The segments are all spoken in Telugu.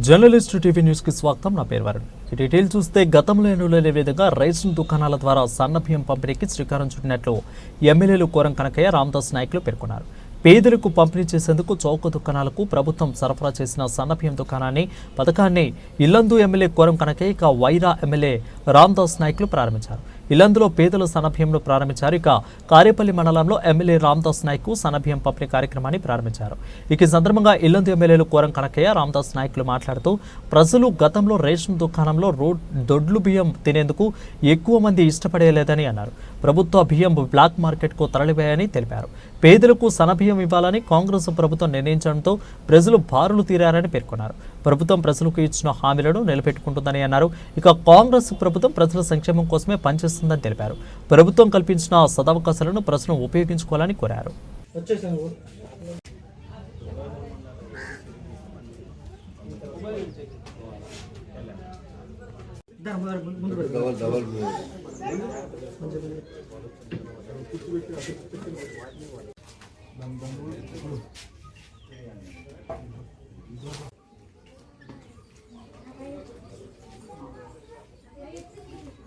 జర్నలిస్ట్ టీవీ న్యూస్కి స్వాగతం. నా పేరు వరుణ్. ఈ డీటెయిల్ చూస్తే గతంలో ఎన్నులేని విధంగా రైస్ దుకాణాల ద్వారా సన్న బియ్యం పంపిణీకి శ్రీకారం చుట్టినట్లు ఎమ్మెల్యేలు కోరం కనకయ్య రామదాస్ నాయకులు పేర్కొన్నారు. పేదలకు పంపిణీ చేసేందుకు చౌక దుకాణాలకు ప్రభుత్వం సరఫరా చేసిన సన్న బియ్యం దుకాణాన్ని పథకాన్ని ఇల్లందు ఎమ్మెల్యే కోరం కనకయ్య ఇక వైరా ఎమ్మెల్యే రామదాస్ నాయకులు ప్రారంభించారు. ఇల్లందులో పేదల సన్నభ్యంను ప్రారంభించారు. ఇక కారేపల్లి మండలంలో ఎమ్మెల్యే రామదాస్ నాయక్ సనభ్యం పంపిణీ కార్యక్రమాన్ని ప్రారంభించారు. ఇక సందర్భంగా ఇల్లందు ఎమ్మెల్యేలు కోరం కనకయ్య రామదాస్ నాయకులు మాట్లాడుతూ ప్రజలు గతంలో రేషన్ దుకాణంలో రోడ్ దొడ్లు బియ్యం తినేందుకు ఎక్కువ మంది ఇష్టపడలేదని అన్నారు. ప్రభుత్వ బియ్యం బ్లాక్ మార్కెట్కు తరలిపోయాయని తెలిపారు. పేదలకు సనభియం ఇవ్వాలని కాంగ్రెస్ ప్రభుత్వం నిర్ణయించడంతో ప్రజలు బారులు తీరారని పేర్కొన్నారు. ప్రభుత్వం ప్రజలకు ఇచ్చిన హామీలను నిలబెట్టుకుంటుందని అన్నారు. ఇక కాంగ్రెస్ ప్రభుత్వం ప్రజల సంక్షేమం కోసమే పనిచేస్తుందని తెలిపారు. ప్రభుత్వం కల్పించిన సదవకాశాలను ప్రజలు ఉపయోగించుకోవాలని కోరారు.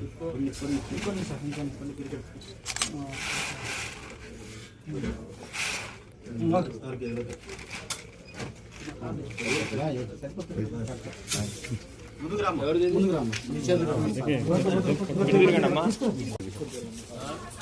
దా, ముందర- ముందు పెడతా. డబల్ డబల్ అవి లాస్ట్ రాత్రి అరవై క్వింటాలా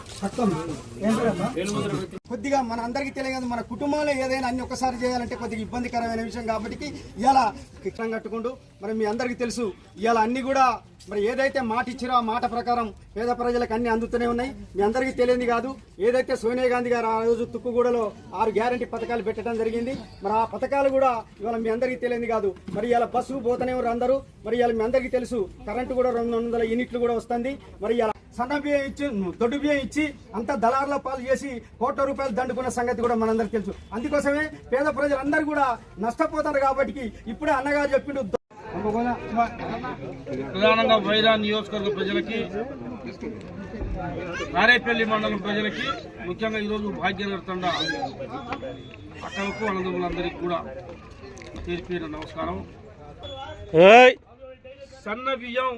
కొద్దిగా మన అందరికీ తెలియదు మన కుటుంబంలో ఏదైనా అన్ని ఒకసారి చేయాలంటే కొద్దిగా ఇబ్బందికరమైన విషయం కాబట్టి ఇవాళ కిట్టం కట్టుకుంటూ మరి మీ అందరికీ తెలుసు ఇలా అన్ని కూడా మరి ఏదైతే మాట ఇచ్చిరో ఆ మాట ప్రకారం పేద ప్రజలకు అన్ని అందుతూనే ఉన్నాయి. మీ అందరికీ తెలియదు కాదు ఏదైతే సోనియా గాంధీ గారు ఆ రోజు తుక్కుగూడలో ఆరు గ్యారంటీ పథకాలు పెట్టడం జరిగింది మరి ఆ పథకాలు కూడా ఇవాళ మీ అందరికీ తెలియదు కాదు. మరి ఇలా బస్సు పోతూనే ఉన్నారు అందరూ మరి ఇలా మీ అందరికీ తెలుసు కరెంటు కూడా రెండు వందల యూనిట్లు కూడా వస్తుంది. మరి ఇలా సన్న బియ్యం ఇచ్చి దొడ్డు బియ్యం ఇచ్చి అంత దళారుల పాలు చేసి కోట్ల రూపాయలు దండుకున్న సంగతి కూడా మనందరికి తెలుసు. అందుకోసమే పేద ప్రజలందరూ కూడా నష్టపోతారు కాబట్టి ఇప్పుడే అన్నగారు చెప్పిండు ప్రధానంగా వైరా నియోజకవర్గ ప్రజలకి నారేపల్లి మండలం ప్రజలకి ముఖ్యంగా ఈరోజు భాగ్యనగర్ తండ అక్కలకు అనంతములందరికీ కూడా పేరు నమస్కారం. సన్న బియ్యం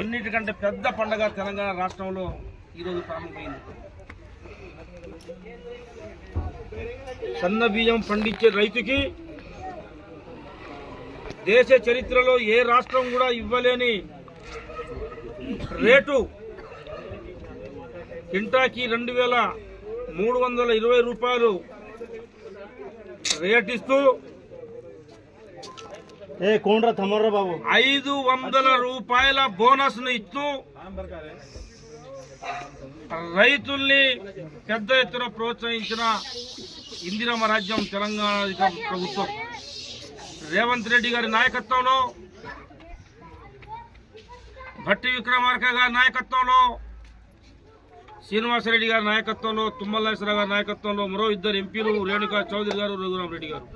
అన్నిటికంటే పెద్ద పండగ తెలంగాణ రాష్ట్రంలో ఈరోజు ప్రారంభమైంది. సన్న బియ్యం పండించే రైతుకి దేశ చరిత్రలో ఏ రాష్ట్రం కూడా ఇవ్వలేని రేటు కింటాకి రెండు వేల మూడు వందల ఇరవై రూపాయలు రేటిస్తూ ఏ కోండ్రా తమర్రా బాబు. ఐదు వందల రూపాయల బోనస్ను ఇస్తూ రైతుల్ని పెద్ద ఎత్తున ప్రోత్సహించిన ఇందిరమ్మ రాజ్యం తెలంగాణ ప్రభుత్వం. రేవంత్ రెడ్డి గారి నాయకత్వంలో భట్టి విక్రమార్క గారి నాయకత్వంలో శ్రీనివాసరెడ్డి గారి నాయకత్వంలో తుమ్మలేశ్వర గారి నాయకత్వంలో మరో ఇద్దరు ఎంపీలు రేణుకా చౌదరి గారు రఘురామరెడ్డి గారు.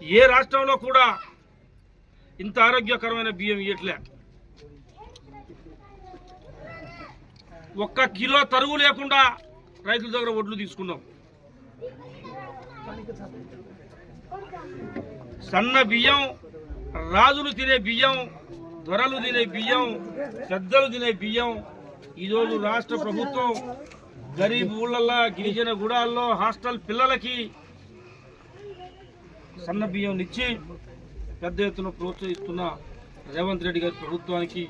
ఏ రాష్ట్రంలో కూడా ఇంత ఆరోగ్యకరమైన బియ్యం ఇయ్యట్లే. ఒక్క కిలో తరుగు లేకుండా రైతుల దగ్గర ఒడ్లు తీసుకున్నాం. సన్న బియ్యం రాజులు తినే బియ్యం దొరలు తినే బియ్యం పెద్దలు తినే బియ్యం ఈరోజు రాష్ట్ర ప్రభుత్వం గరీబ్ ఊళ్ళల్లో గిరిజన గుడాల్లో హాస్టల్ పిల్లలకి సన్న బియ్యం ఇచ్చి పెద్ద ఎత్తున ప్రోత్సహిస్తున్న రేవంత్ రెడ్డి గారి ప్రభుత్వానికి